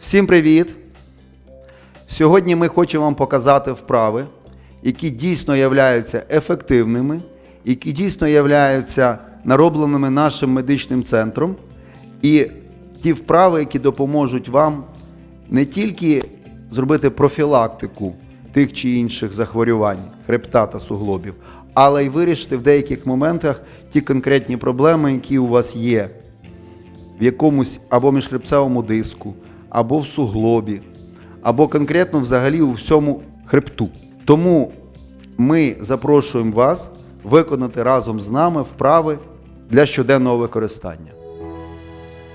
Всім привіт! Сьогодні ми хочемо вам показати вправи, які дійсно являються ефективними, які дійсно являються наробленими нашим медичним центром. І ті вправи, які допоможуть вам не тільки зробити профілактику тих чи інших захворювань, хребта та суглобів, але й вирішити в деяких моментах ті конкретні проблеми, які у вас є в якомусь або міжхребцевому диску, або в суглобі, або конкретно взагалі у всьому хребту. Тому ми запрошуємо вас виконати разом з нами вправи для щоденного використання.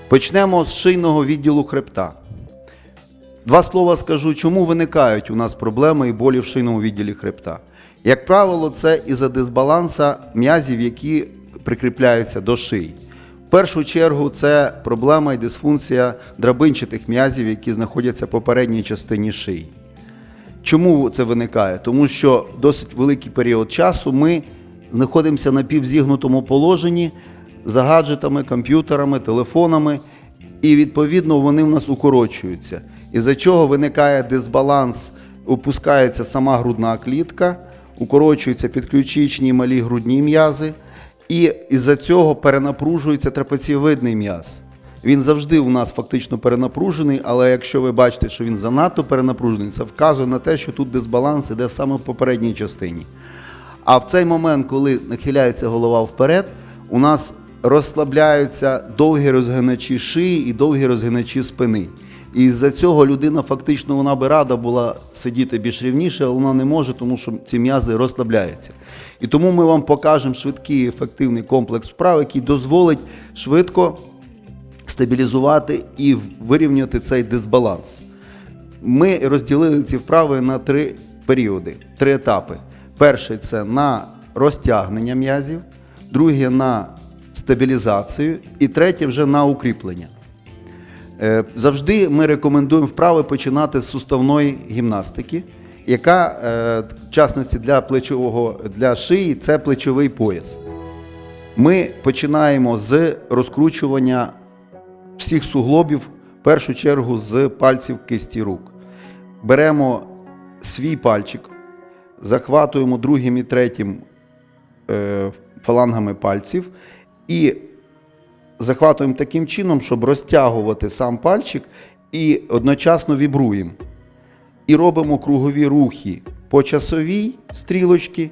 Почнемо з шийного відділу хребта. Два слова скажу, чому виникають у нас проблеми і болі в шийному відділі хребта. Як правило, це із-за дисбаланса м'язів, які прикріпляються до шиї. В першу чергу це проблема і дисфункція драбинчатих м'язів, які знаходяться по передній частині шиї. Чому це виникає? Тому що досить великий період часу ми знаходимося на півзігнутому положенні за гаджетами, комп'ютерами, телефонами, і відповідно вони в нас укорочуються. Із-за чого виникає дисбаланс, опускається сама грудна клітка, укорочуються підключичні малі грудні м'язи, і із-за цього перенапружується трапецієвидний м'яз. Він завжди у нас фактично перенапружений, але якщо ви бачите, що він занадто перенапружений, це вказує на те, що тут дисбаланс іде саме в попередній частині. А в цей момент, коли нахиляється голова вперед, у нас розслабляються довгі розгиначі шиї і довгі розгиначі спини. І з-за цього людина фактично вона би рада була сидіти більш рівніше, але вона не може, тому що ці м'язи розслабляються. І тому ми вам покажемо швидкий ефективний комплекс вправ, який дозволить швидко стабілізувати і вирівняти цей дисбаланс. Ми розділили ці вправи на три періоди, три етапи. Перший це на розтягнення м'язів, другий на стабілізацію і третє вже на укріплення. Е, Завжди ми рекомендуємо вправи починати з суставної гімнастики, яка, е, в частності для плечового для шиї, це плечовий пояс. Ми починаємо з розкручування всіх суглобів, в першу чергу з пальців кисті рук. Беремо свій пальчик, захватуємо другим і третім е, фалангами пальців і захватуємо таким чином, щоб розтягувати сам пальчик і одночасно вібруємо. І робимо кругові рухи по часовій стрілочці,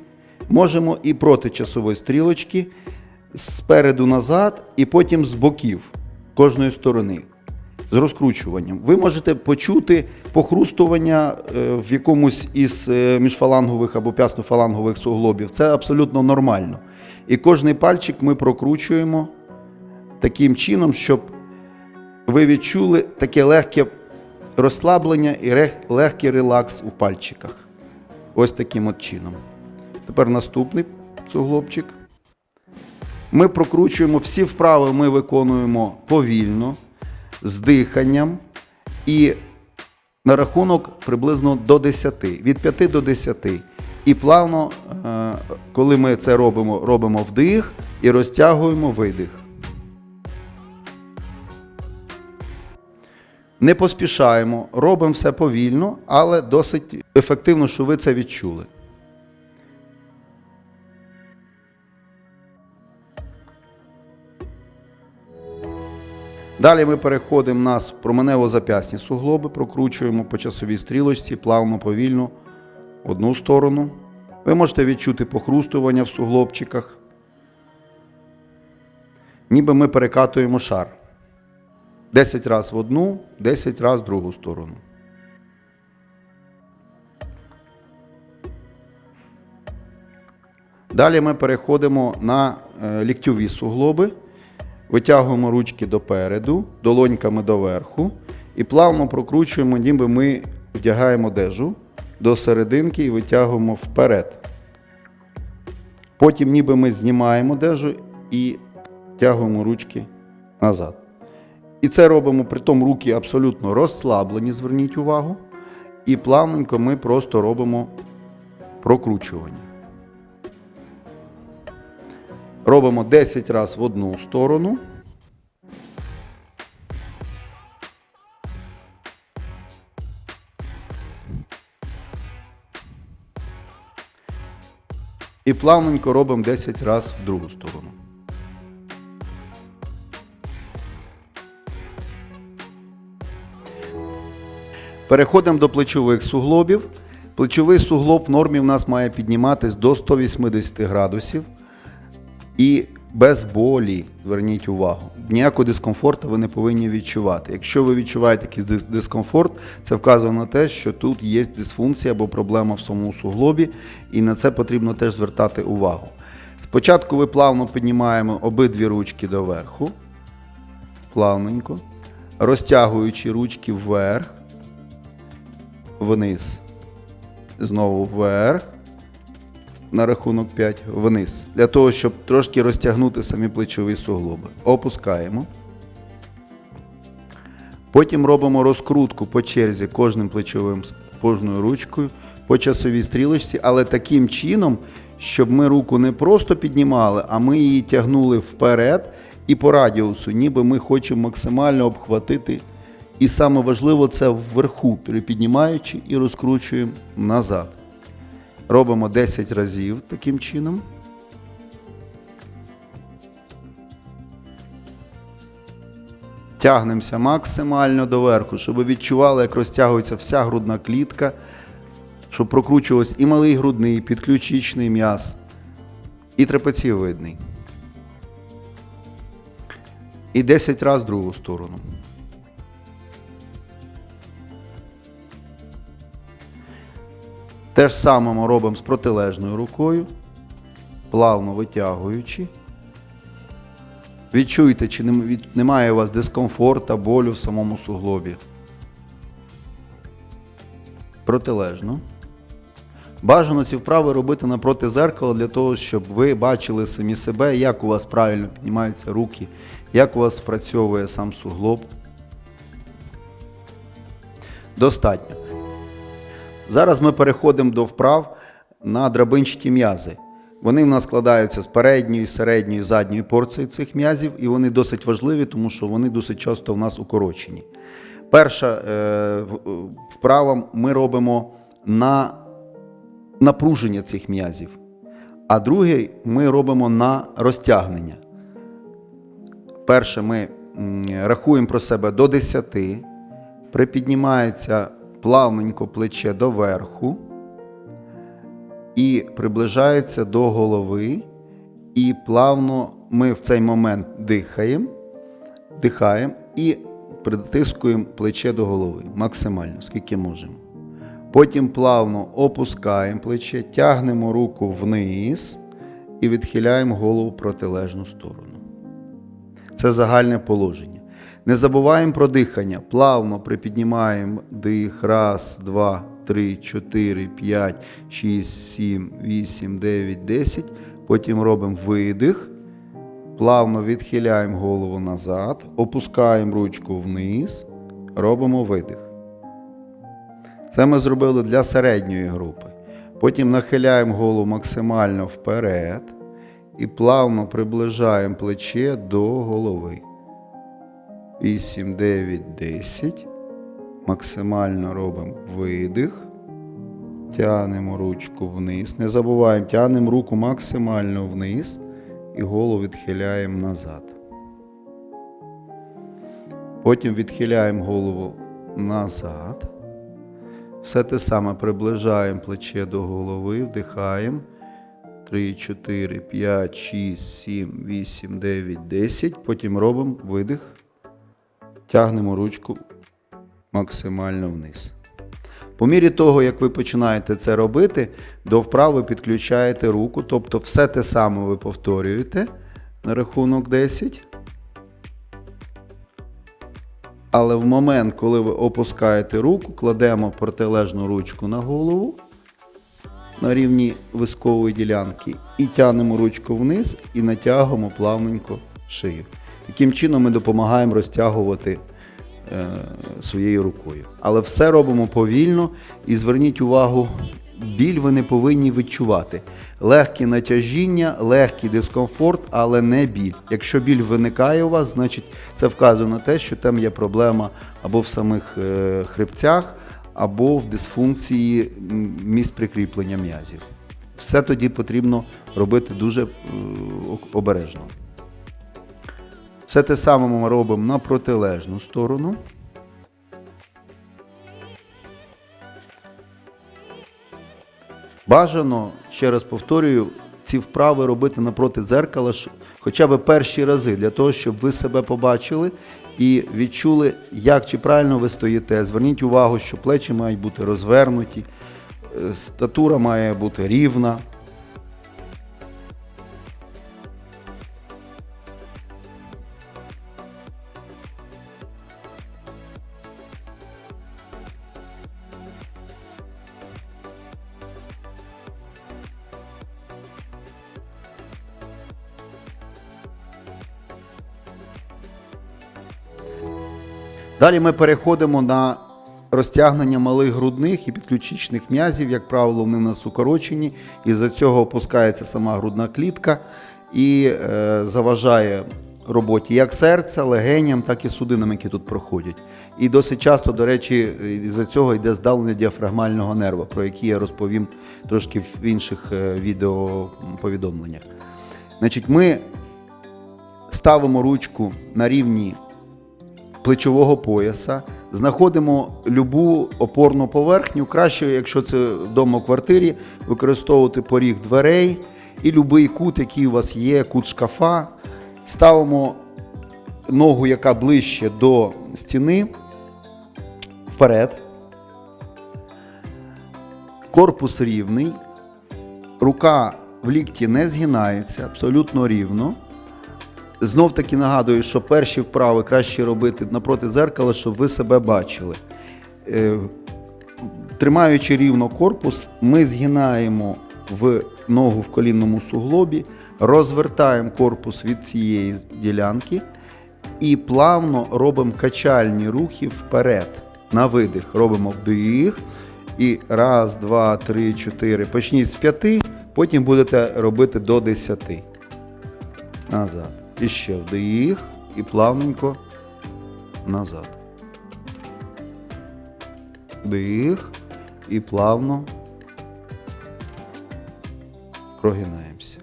можемо і проти часової стрілочки, спереду назад, і потім з боків кожної сторони. З розкручуванням. Ви можете почути похрустування е, в якомусь із е, міжфалангових або п'яснофалангових суглобів. Це абсолютно нормально. І кожний пальчик ми прокручуємо таким чином, щоб ви відчули таке легке розслаблення і легкий релакс у пальчиках. Ось таким от чином. Тепер наступний суглобчик. Ми прокручуємо всі вправи, ми виконуємо повільно, з диханням і на рахунок приблизно до 10, від 5 до 10. І плавно, е, коли ми це робимо, робимо вдих і розтягуємо видих. Не поспішаємо, робимо все повільно, але досить ефективно, що ви це відчули. Далі ми переходимо на променево-зап'ясні суглоби, прокручуємо по часовій стрілочці, плавно, повільно в одну сторону. Ви можете відчути похрустування в суглобчиках. Ніби ми перекатуємо шар. 10 разів в одну, 10 разів в другу сторону. Далі ми переходимо на е, ліктьові суглоби. Витягуємо ручки допереду, долоньками доверху і плавно прокручуємо, ніби ми вдягаємо дежу до серединки і витягуємо вперед. Потім ніби ми знімаємо дежу і втягуємо ручки назад. І це робимо при тому руки абсолютно розслаблені, зверніть увагу. І плавненько ми просто робимо прокручування. Робимо 10 разів в одну сторону. І плавненько робимо 10 разів в другу сторону. Переходимо до плечових суглобів. Плечовий суглоб в нормі в нас має підніматись до 180 градусів і без болі. Зверніть увагу. Ніякого дискомфорту ви не повинні відчувати. Якщо ви відчуваєте якийсь дискомфорт, це вказує на те, що тут є дисфункція або проблема в самому суглобі, і на це потрібно теж звертати увагу. Спочатку ви плавно піднімаємо обидві ручки доверху, плавненько, розтягуючи ручки вверх, вниз, знову вверх, на рахунок 5 вниз. Для того, щоб трошки розтягнути самі плечові суглоби. Опускаємо. Потім робимо розкрутку по черзі кожним плечовим кожною ручкою по часовій стрілочці, але таким чином, щоб ми руку не просто піднімали, а ми її тягнули вперед і по радіусу, ніби ми хочемо максимально обхватити. І саме важливо це вверху, перепіднімаючи і розкручуємо назад. Робимо 10 разів таким чином. Тягнемося максимально доверху, щоб ви відчували, як розтягується вся грудна клітка, щоб прокручувався і малий грудний, і підключичний м'яз, і трапецієвидний. І 10 разів в другу сторону. Те ж саме ми робимо з протилежною рукою, плавно витягуючи. Відчуйте, чи немає у вас дискомфорта, болю в самому суглобі. Протилежно. Бажано ці вправи робити напроти зеркала для того, щоб ви бачили самі себе, як у вас правильно піднімаються руки, як у вас спрацьовує сам суглоб. Достатньо. Зараз ми переходимо до вправ на драбинчаті м'язи. Вони в нас складаються з передньої, середньої, задньої порції цих м'язів, і вони досить важливі, тому що вони досить часто в нас укорочені. Перша е, е, вправа ми робимо на напруження цих м'язів, а другий ми робимо на розтягнення. Перше ми рахуємо про себе до 10, припіднімається плавненько плече доверху і приближається до голови. І плавно ми в цей момент дихаємо, дихаємо і притискуємо плече до голови максимально, скільки можемо. Потім плавно опускаємо плече, тягнемо руку вниз і відхиляємо голову в протилежну сторону. Це загальне положення. Не забуваємо про дихання. Плавно припіднімаємо дих. Раз, два, три, чотири, п'ять, шість, сім, вісім, дев'ять, десять. Потім робимо видих. Плавно відхиляємо голову назад, опускаємо ручку вниз, робимо видих. Це ми зробили для середньої групи. Потім нахиляємо голову максимально вперед і плавно приближаємо плече до голови. 8, 9, 10. Максимально робимо видих. Тягнемо ручку вниз. Не забуваємо, тягнемо руку максимально вниз і голову відхиляємо назад. Потім відхиляємо голову назад. Все те саме приближаємо плече до голови, вдихаємо. 3, 4, 5, 6, 7, 8, 9, 10. Потім робимо видих. Тягнемо ручку максимально вниз. По мірі того, як ви починаєте це робити, до вправи підключаєте руку, тобто все те саме ви повторюєте на рахунок 10. Але в момент, коли ви опускаєте руку, кладемо протилежну ручку на голову на рівні вискової ділянки і тягнемо ручку вниз і натягуємо плавненько шию. Таким чином ми допомагаємо розтягувати е, своєю рукою. Але все робимо повільно і зверніть увагу, біль ви не повинні відчувати. Легкі натяжіння, легкий дискомфорт, але не біль. Якщо біль виникає у вас, значить це вказує на те, що там є проблема або в самих е, хребцях, або в дисфункції місць прикріплення м'язів. все тоді потрібно робити дуже е, обережно. Все те саме ми робимо на протилежну сторону. Бажано, ще раз повторюю, ці вправи робити напроти дзеркала хоча б перші рази, для того, щоб ви себе побачили і відчули, як чи правильно ви стоїте. Зверніть увагу, що плечі мають бути розвернуті, е, статура має бути рівна. Далі ми переходимо на розтягнення малих грудних і підключичних м'язів. Як правило, вони в нас укорочені, і за цього опускається сама грудна клітка і е, заважає роботі як серця, легеням, так і судинам, які тут проходять. І досить часто, до речі, з-за цього йде здалення діафрагмального нерва, про який я розповім трошки в інших е, відеоповідомленнях. Значить, ми ставимо ручку на рівні плечового пояса, знаходимо любу опорну поверхню. Краще, якщо це вдома в квартирі, використовувати поріг дверей і будь-який кут, який у вас є, кут шкафа. Ставимо ногу, яка ближче до стіни, вперед. Корпус рівний, рука в лікті не згинається, абсолютно рівно. Знов таки нагадую, що перші вправи краще робити напроти зеркала, щоб ви себе бачили. Е, Тримаючи рівно корпус, ми згинаємо в ногу в колінному суглобі, розвертаємо корпус від цієї ділянки і плавно робимо качальні рухи вперед. На видих. Робимо вдих. І раз, два, три, чотири. Почніть з п'яти, потім будете робити до десяти. Назад. І ще вдих і плавненько назад. Вдих і плавно прогинаємося.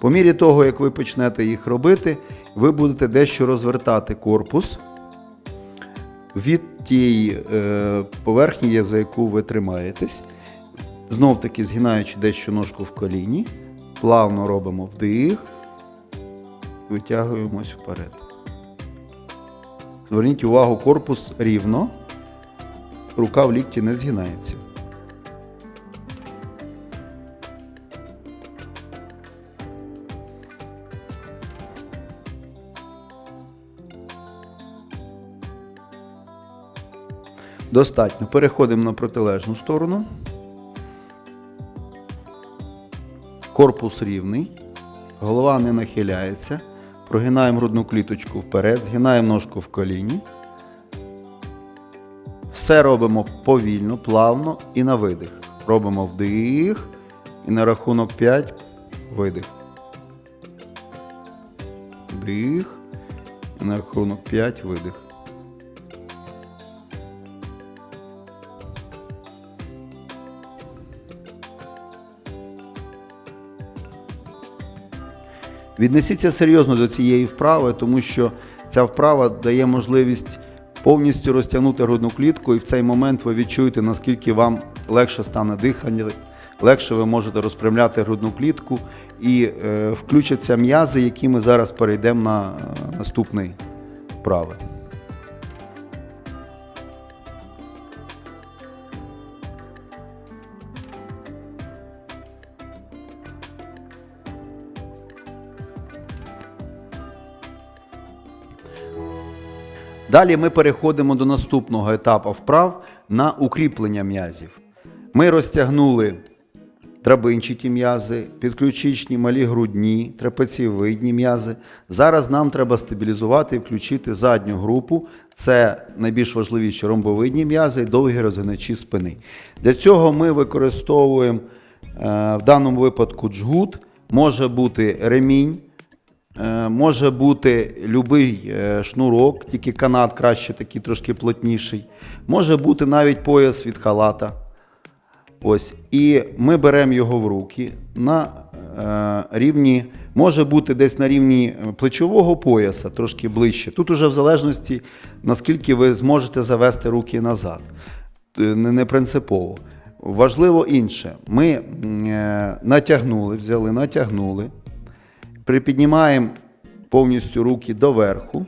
По мірі того, як ви почнете їх робити, ви будете дещо розвертати корпус від тієї е, поверхні, за яку ви тримаєтесь. Знов таки згинаючи дещо ножку в коліні, плавно робимо вдих витягуємось вперед. Зверніть увагу, корпус рівно, рука в лікті не згинається. Достатньо. Переходимо на протилежну сторону. Корпус рівний. Голова не нахиляється. Прогинаємо грудну кліточку вперед, згинаємо ножку в коліні. Все робимо повільно, плавно і на видих. Робимо вдих і на рахунок 5 видих. Вдих і на рахунок 5 видих. Віднесіться серйозно до цієї вправи, тому що ця вправа дає можливість повністю розтягнути грудну клітку, і в цей момент ви відчуєте, наскільки вам легше стане дихання, легше ви можете розпрямляти грудну клітку і е, включаться м'язи, які ми зараз перейдемо на е, наступний вправи. Далі ми переходимо до наступного етапу вправ на укріплення м'язів. Ми розтягнули драбинчаті м'язи, підключичні малі грудні, трапецієвидні м'язи. Зараз нам треба стабілізувати і включити задню групу. Це найбільш важливіші ромбовидні м'язи і довгі розгиначі спини. Для цього ми використовуємо е, в даному випадку джгут, може бути ремінь. Е, Може бути любий е, шнурок, тільки канат краще такий трошки плотніший. Може бути навіть пояс від халата. Ось, і ми беремо його в руки на е, рівні, може бути десь на рівні плечового пояса, трошки ближче. Тут уже в залежності, наскільки ви зможете завести руки назад. Не, принципово. Важливо інше. Ми натягнули, взяли, натягнули, припіднімаємо повністю руки доверху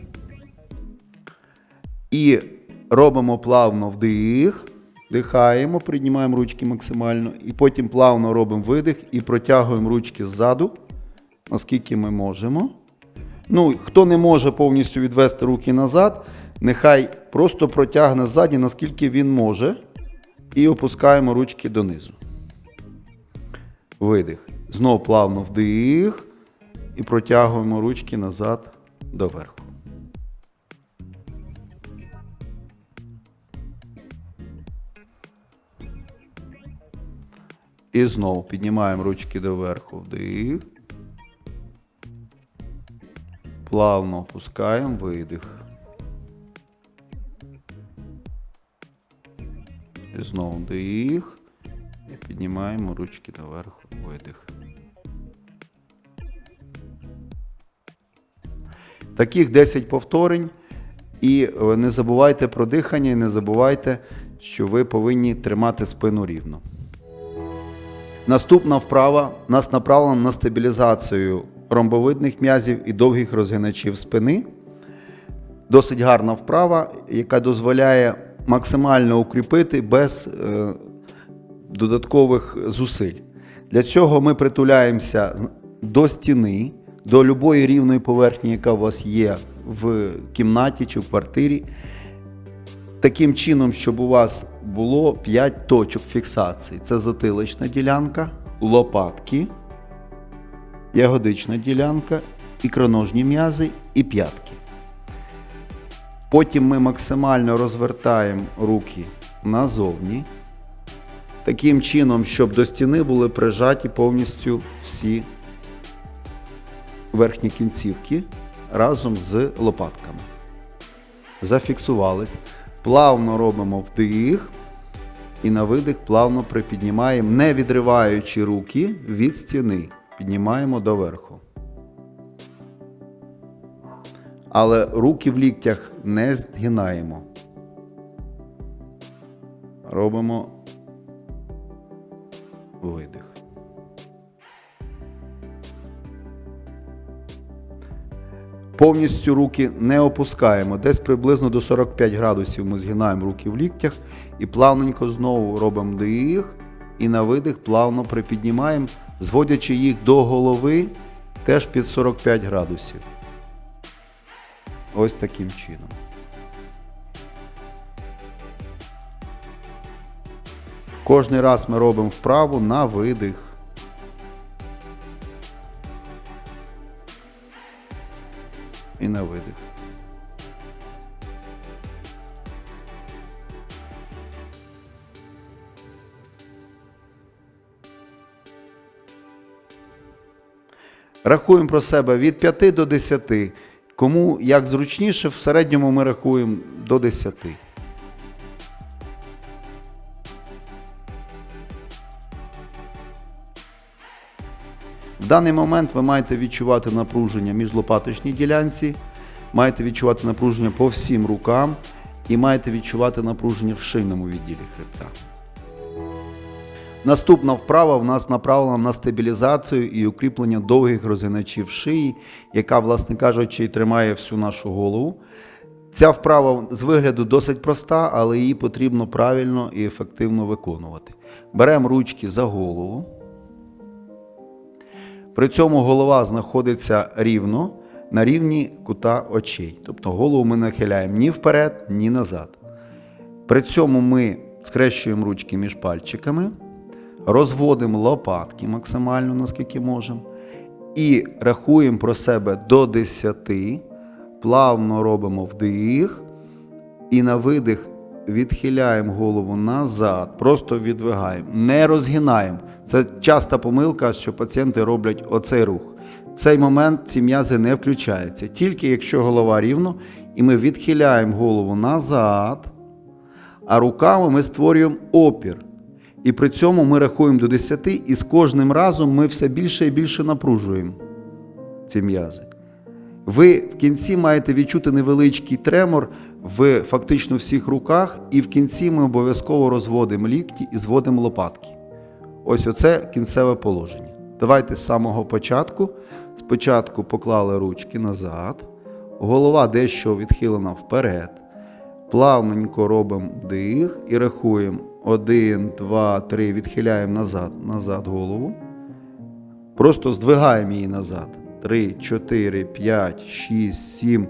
і робимо плавно вдих, дихаємо, піднімаємо ручки максимально, і потім плавно робимо видих і протягуємо ручки ззаду, наскільки ми можемо. Ну, хто не може повністю відвести руки назад, нехай просто протягне ззаді, наскільки він може, і опускаємо ручки донизу. Видих. Знову плавно вдих і протягуємо ручки назад доверху. І знову піднімаємо ручки доверху вдих. Плавно опускаємо видих. І знову вдих. І піднімаємо ручки доверху видих. Таких 10 повторень. І е, не забувайте про дихання, і не забувайте, що ви повинні тримати спину рівно. Наступна вправа нас направлена на стабілізацію ромбовидних м'язів і довгих розгиначів спини. Досить гарна вправа, яка дозволяє максимально укріпити без е, додаткових зусиль. Для цього ми притуляємося до стіни, до любої рівної поверхні, яка у вас є в кімнаті чи в квартирі. Таким чином, щоб у вас було 5 точок фіксації. Це затилична ділянка, лопатки, ягодична ділянка, ікроножні м'язи і п'ятки. Потім ми максимально розвертаємо руки назовні. Таким чином, щоб до стіни були прижаті повністю всі верхні кінцівки разом з лопатками. Зафіксувались. Плавно робимо вдих і на видих плавно припіднімаємо, не відриваючи руки від стіни. Піднімаємо доверху. Але руки в ліктях не згинаємо. Робимо видих. Повністю руки не опускаємо. Десь приблизно до 45 градусів ми згинаємо руки в ліктях і плавненько знову робимо дих і на видих плавно припіднімаємо, зводячи їх до голови теж під 45 градусів. Ось таким чином. Кожний раз ми робимо вправу на видих. І на видих. Рахуємо про себе від 5 до 10. Кому як зручніше, в середньому ми рахуємо до 10. В даний момент ви маєте відчувати напруження між лопаточній ділянці, маєте відчувати напруження по всім рукам і маєте відчувати напруження в шийному відділі хребта. Наступна вправа в нас направлена на стабілізацію і укріплення довгих розгиначів шиї, яка, власне кажучи, тримає всю нашу голову. Ця вправа з вигляду досить проста, але її потрібно правильно і ефективно виконувати. Беремо ручки за голову. При цьому голова знаходиться рівно на рівні кута очей. Тобто голову ми нахиляємо ні вперед, ні назад. При цьому ми скрещуємо ручки між пальчиками, розводимо лопатки максимально, наскільки можемо, і рахуємо про себе до 10, плавно робимо вдих, і на видих відхиляємо голову назад, просто відвигаємо, не розгинаємо. Це часта помилка, що пацієнти роблять оцей рух. В цей момент ці м'язи не включаються. Тільки якщо голова рівно, і ми відхиляємо голову назад, а руками ми створюємо опір. І при цьому ми рахуємо до 10, і з кожним разом ми все більше і більше напружуємо ці м'язи. Ви в кінці маєте відчути невеличкий тремор в фактично всіх руках, і в кінці ми обов'язково розводимо лікті і зводимо лопатки. Ось оце кінцеве положення. Давайте з самого початку. Спочатку поклали ручки назад, голова дещо відхилена вперед. Плавненько робимо дих і рахуємо. Один, два, три, відхиляємо назад, назад голову. Просто здвигаємо її назад. 3, 4, 5, 6, 7.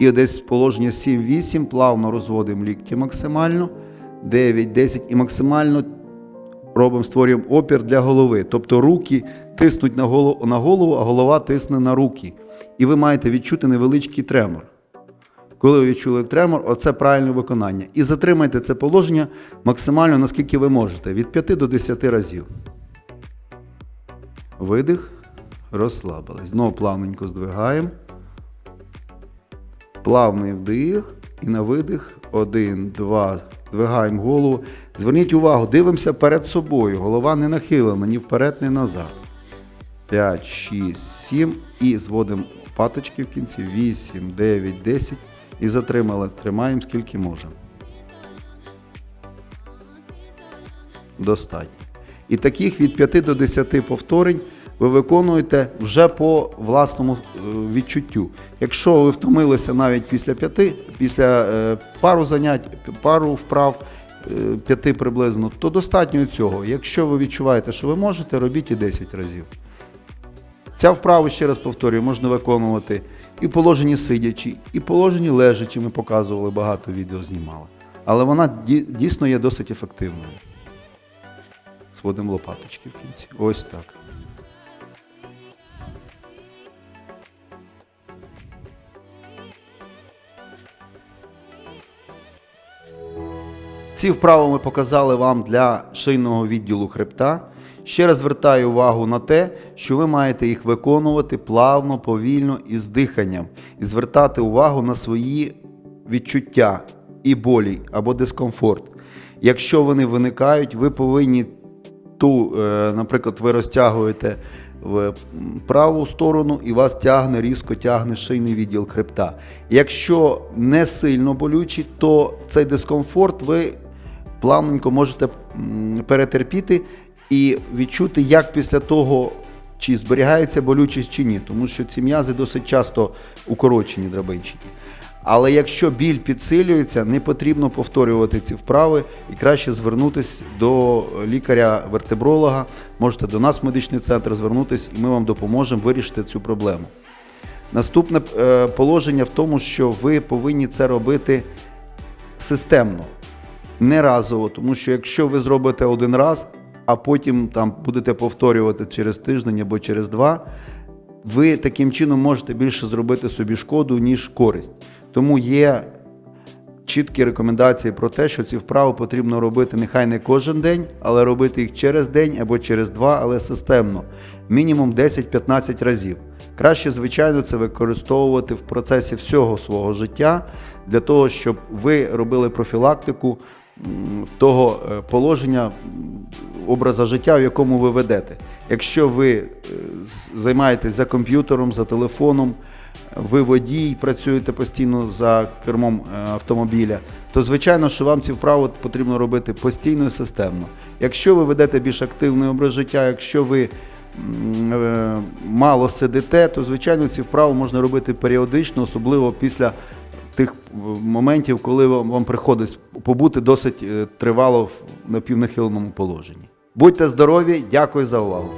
І десь положення 7-8 плавно розводимо лікті максимально. 9, 10 і максимально робимо, створюємо опір для голови. Тобто руки тиснуть на голову, на голову, а голова тисне на руки. І ви маєте відчути невеличкий тремор. Коли ви відчули тремор, оце правильне виконання. І затримайте це положення максимально наскільки ви можете, від 5 до 10 разів. Видих, розслабились. Знову плавненько здвигаємо. Плавний вдих і на видих. Один, два. Двигаємо голову. Зверніть увагу, дивимося перед собою. Голова не нахилена ні вперед, ні назад. 5, 6, 7. І зводимо паточки в кінці. 8, 9, 10. І затримали. Тримаємо скільки можемо. Достатньо. І таких від 5 до 10 повторень ви виконуєте вже по власному е, відчуттю. Якщо ви втомилися навіть після 5, після е, пару занять, пару вправ, 5 приблизно, то достатньо цього. Якщо ви відчуваєте, що ви можете, робіть і 10 разів. Ця вправа, ще раз повторюю, можна виконувати і в положенні сидячи, і в положенні лежачи. Ми показували багато відео знімали. Але вона дійсно є досить ефективною. Зводимо лопаточки в кінці. Ось так. Ці вправи ми показали вам для шийного відділу хребта. Ще раз звертаю увагу на те, що ви маєте їх виконувати плавно, повільно і з диханням, і звертати увагу на свої відчуття і болі або дискомфорт. Якщо вони виникають, ви повинні ту, е, наприклад, ви розтягуєте в праву сторону і вас тягне, різко тягне шийний відділ хребта. Якщо не сильно болючий, то цей дискомфорт ви плавненько можете перетерпіти і відчути, як після того, чи зберігається болючість чи ні, тому що ці м'язи досить часто укорочені драбинчики. Але якщо біль підсилюється, не потрібно повторювати ці вправи і краще звернутися до лікаря-вертебролога. Можете до нас в медичний центр звернутися, і ми вам допоможемо вирішити цю проблему. Наступне е, положення в тому, що ви повинні це робити системно, не разово, тому що якщо ви зробите один раз, а потім там будете повторювати через тиждень або через два, ви таким чином можете більше зробити собі шкоду, ніж користь. Тому є чіткі рекомендації про те, що ці вправи потрібно робити нехай не кожен день, але робити їх через день або через два, але системно, мінімум 10-15 разів. Краще, звичайно, це використовувати в процесі всього свого життя для того, щоб ви робили профілактику того е, положення образа життя, в якому ви ведете. Якщо ви е, займаєтесь за комп'ютером, за телефоном, ви водій, працюєте постійно за кермом е, автомобіля, то звичайно, що вам ці вправи потрібно робити постійно і системно. Якщо ви ведете більш активний образ життя, якщо ви мало сидите, то звичайно ці вправи можна робити періодично, особливо після тих е, моментів, коли вам, вам приходить побути досить е, тривало в напівнахиленому положенні. Будьте здорові, дякую за увагу.